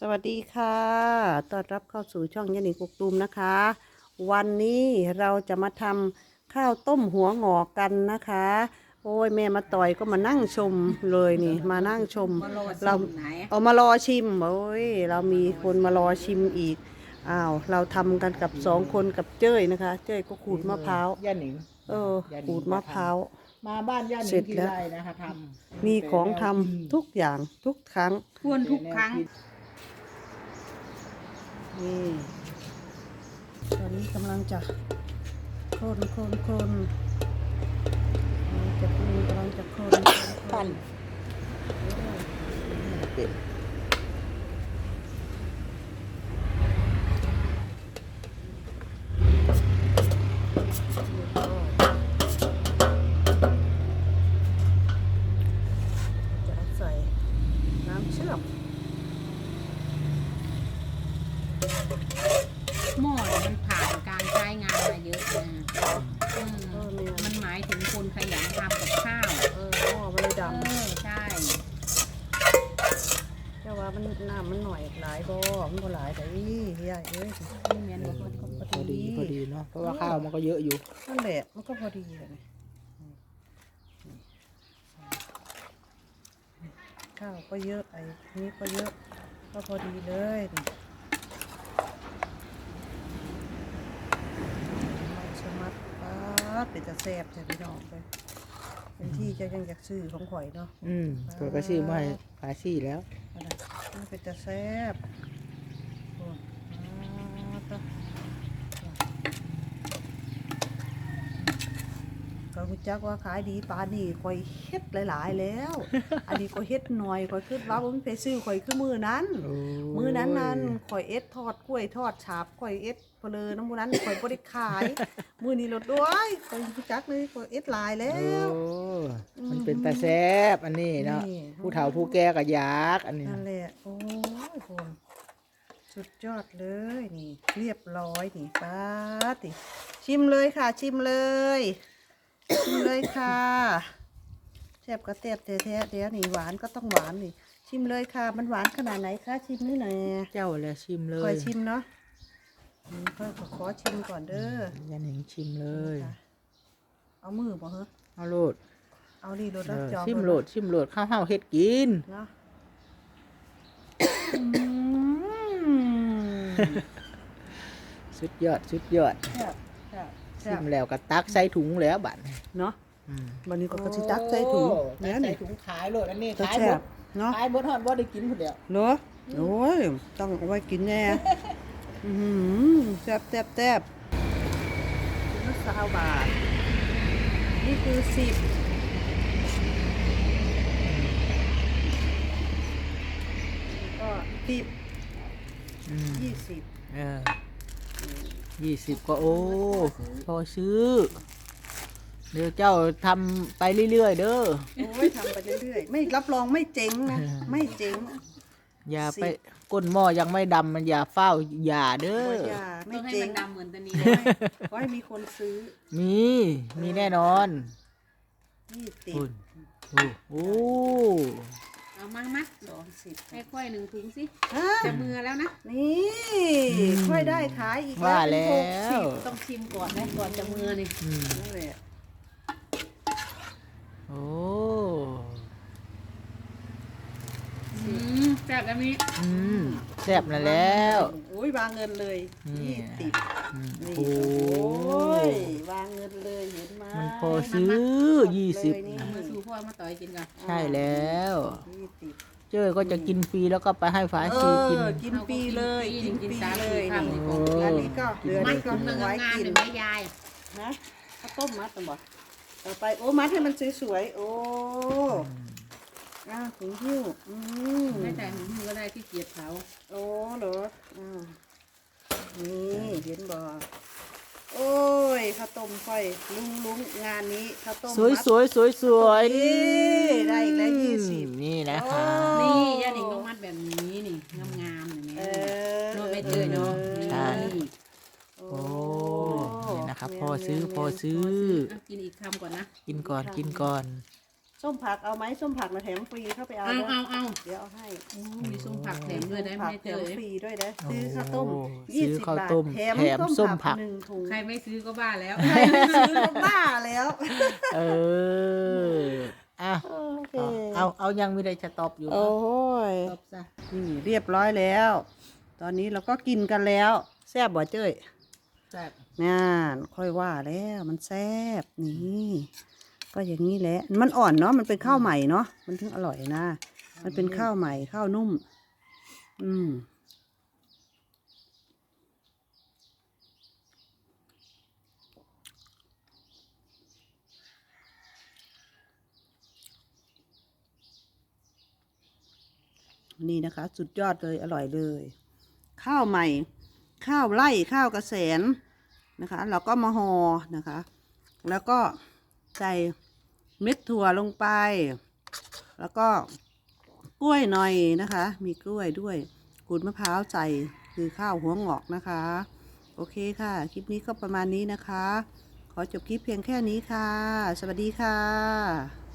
สวัสดีค่ะต้อนรับเข้าสู่ช่องยันหนิงกุกตูมนะคะ วันนี้เราจะมาทำข้าวต้มหัวงอกกันนะคะ โอ้ยแม่มาต่อยก็มานั่งชมเลยนี่ มานั่งชม เราเอามารอชิม โอ้ยเรามีคนมารอชิมอีก อ้าว เราทำกันกับสองคนกับเจ้ยนะคะ เจ้ยก็ขูดมะพร้าว ย่าหนิงเออ ขูดมะพร้าว มาบ้านย่าหนิเสร็งจทีแล้ว ไรนะคะทำมีของทำทุกอย่างทุกครั้ง ควรทุกครั้ง นี่ตอนนี้กำลังจะคนคนคนกำลังจะปรุงกำลังจะคนปั่นเป็ดจะใส่น้ำเชื่อม หม้อเนี่ยมันผ่านการใช้งานมาเยอะนะอืมเออแม่มันหมายถึงคนขยันทำกับข้าวเออหม้อมันเลยเอดอใช่ำแต่ว่ามันน้ำมันหน่อยหลายบ่มันบ่หลายแต่นี่เฮียเอ้ยไม่เหมือนว่าคนเขาพอดีพอดีเนาะเพราะว่าข้าวมันก็เยอะอยู่นั่นแหละมันก็พอดีเลยข้าวก็เยอะไอ้นี่ก็เยอะ ก็พอดีเลยนี่สมัดป๊าด เป็นจะแซ่บจะพี่น้องไปเป็นที่เจะยังอยากซื้อของข่อยเนาะอืมตัวก็ชื่อไม่พาชี่แล้วเอาล่ะมันเป็นจะแซ่บโอ้ป๊าดเด้อ ก็รู้จักว่าขายดีปานนี่ข่อยเฮ็ดหลาย ๆ แล้ว อันนี้ข่อยเฮ็ดหน่อยข่อยคิดว่าผมไปซื้อข่อยคือมือนั้น โอ้มือนั้นนั้นข่อยเอ็ดทอดกล้วยทอดฉาบข่อยเอ็ดเพลอน้ำมือนั้นข่อยบ่ได้ขาย มือนี้ลดด้วยข่อยรู้จักเลยข่อยเอ็ดหลายแล้โอ้ว มันเป็นตาแซ่บอันนี้เนาะนี่ ผู้เฒ่าผู้แก่ก็อยากอันนี้นั่นแหละโอ้ยผมสุดยอดเลยนี่ เรียบร้อยนี่ป้าดติ ชิมเลยค่ะชิมเลย ชิมเลยค่ะแซ่บก็แซ่บแท้ๆเดี๋ยวนี่หวานก็ต้องหวานนี่ชิมเลยค่ะ มันหวานขนาดไหนคะชิมนี่หน่อยเจ้าเลยชิมเลคอยยชิมเนาะอืมค่อยขอขอชิมก่อนเด้อย่าหนิงชิมเลย ค่ะเอามือบ่เหรอเอาโลดเอาดีโดดเอแล้วอจอมชิมโลดชิมโลดข้าวเฮาเฮ็ดกินเนาะสุดยอดสุดยอด แซ่บแซ่บแซ่ ชิบมแล้วก็ตักใส่ถุงแล้วบัดนี้เนาะอืมวันนี้ก็กระชิตักใส่ถุงโอ้เนี่ยตักใส่นี่ ถุงขายโลดอันนี้ก็ขายแซ่หมบดเนาะขายบดฮอดบ่ได้กินผู้เดียวเนาะโอ้ย ต้องเอาไว้กินแน่อือหือแซ่บแซ่บแซ่บถุงละสาวบาท นี่คือสิบก็สิบอืมยี่สิบเออ ยี่สิบก็โอ้ พอซื้อ เดี๋ยวเจ้าทำไปเรื่อยๆเด้อ โอ้ยทำไปเรื่อยๆ ไม่รับรองไม่เจ๊งนะ ไม่เจ๊งอย่าไปสิบก้นหม้อยังไม่ดำมันอย่าเฝ้าอย่าเด้อ อย่าต้ไม่องให้เจ๊มังนดำเหมือนตัวนี้ขอให้มีคนซื้อมี มีแน่นอนยี่สิบคุณโอ้โอ้เอามามัด สองสิบค่อยๆหนึ่งถุงสิฮะจะมือแล้วนะนี่ค่อยได้ขายอีกว่าเป็นแล้หกสิวบต้องชิมก่อนนะก่อนจะมือนี่อืมนั่นแหละโอ้อืมแซ่บแล้วนี้อืมแซ่บนั่นแล้วโอ้ยวางเงินเลยนี่ ยี่สิบอืมนี่โอ้โอ้ยวางเงินเลยเห็นไหมมันพอซื้อยี่สิบเลยนี่เอามือสู่พ่อมาต่อยกินกันใช่แล้ว ยี่สิบ เจ้ยก็จะกินฟรีแล้วก็ไปให้ฝาเอชีกิน อกินปีเลยกินปีเลยกินนี่ตามที่อันนี้ก็เหลือมัดนี่ก็ถุงหนึ่งไว้งามกินๆเลยไหมยายนะข้าวต้มมัดนะบ่ต่อไปโอ้มัดให้มันสวยๆโอ้อ้าวถึงหิ้วอืมไม่แต่ถุงมือก็ได้ที่เกียจเผาโอ้เหรออ่านี่เห็นบ่โอ้ ยข้าวต้มค่อยลุงลุงงานนี้ข้าวต้มสวยมัดสวยสวยสวยนี่ได้อีกแล้วยี่สิบนี่นะคะโอ้นี่ย่าหนิงต้องมัดแบบนี้นี่งามๆอย่างนี้เออเนาะไม่เจอเนาะใช่นี่โอ้โอ้นี่นะครับพอซื้อพอซื้อเอากินอีกคำก่อนนะ กินก่อนกินก่อน ส้มผักเอาไหมส้มผักมาแถมฟรีเข้าไปเอาเอาด้วยเอาเอาเดี๋ยวเอาให้โอ้มีส้มผักแถมด้วยได้ไหมผักเจแถมอฟรีด้วยนะซื้อข้าวต้มโอ้ยี่ซื้อสิบข้าวบาทต้มแถมแถมส้ส้มมผัผักกหนึ่งถุงใครไม่ซื้อก็บ้าแล้ว ใครไม่ซื้อก็บ้าแล้ว เอออะโอเคเอาเอาเอายังไม่ได้จะตอบอยู่นะโอ้ยตอบซะนี่เรียบร้อยแล้ว ตอนนี้เราก็กินกันแล้วแซ่บบ่เจ้ย แซ่บ น่านค่อยว่าแล้วมันแซ่บนี่ ก็อย่างนี้แหละ มันอ่อนเนาะ มันเป็นข้าวใหม่เนาะ มันถึงอร่อยนะ มันเป็นข้าวใหม่ข้าวนุ่ม อืมนี่นะคะ สุดยอดเลยอร่อยเลย ข้าวใหม่ ข้าวไร่ข้าวกระแสนนะคะ เราก็มาหอนะคะ แล้วก็ใส่ เม็ดถั่วลงไป แล้วก็กล้วยหน่อยนะคะ มีกล้วยด้วยขูดมะพร้าวใส่คือข้าวหัวงอกนะคะ โอเคค่ะ คลิปนี้ก็ประมาณนี้นะคะ ขอจบคลิปเพียงแค่นี้ค่ะ สวัสดีค่ะ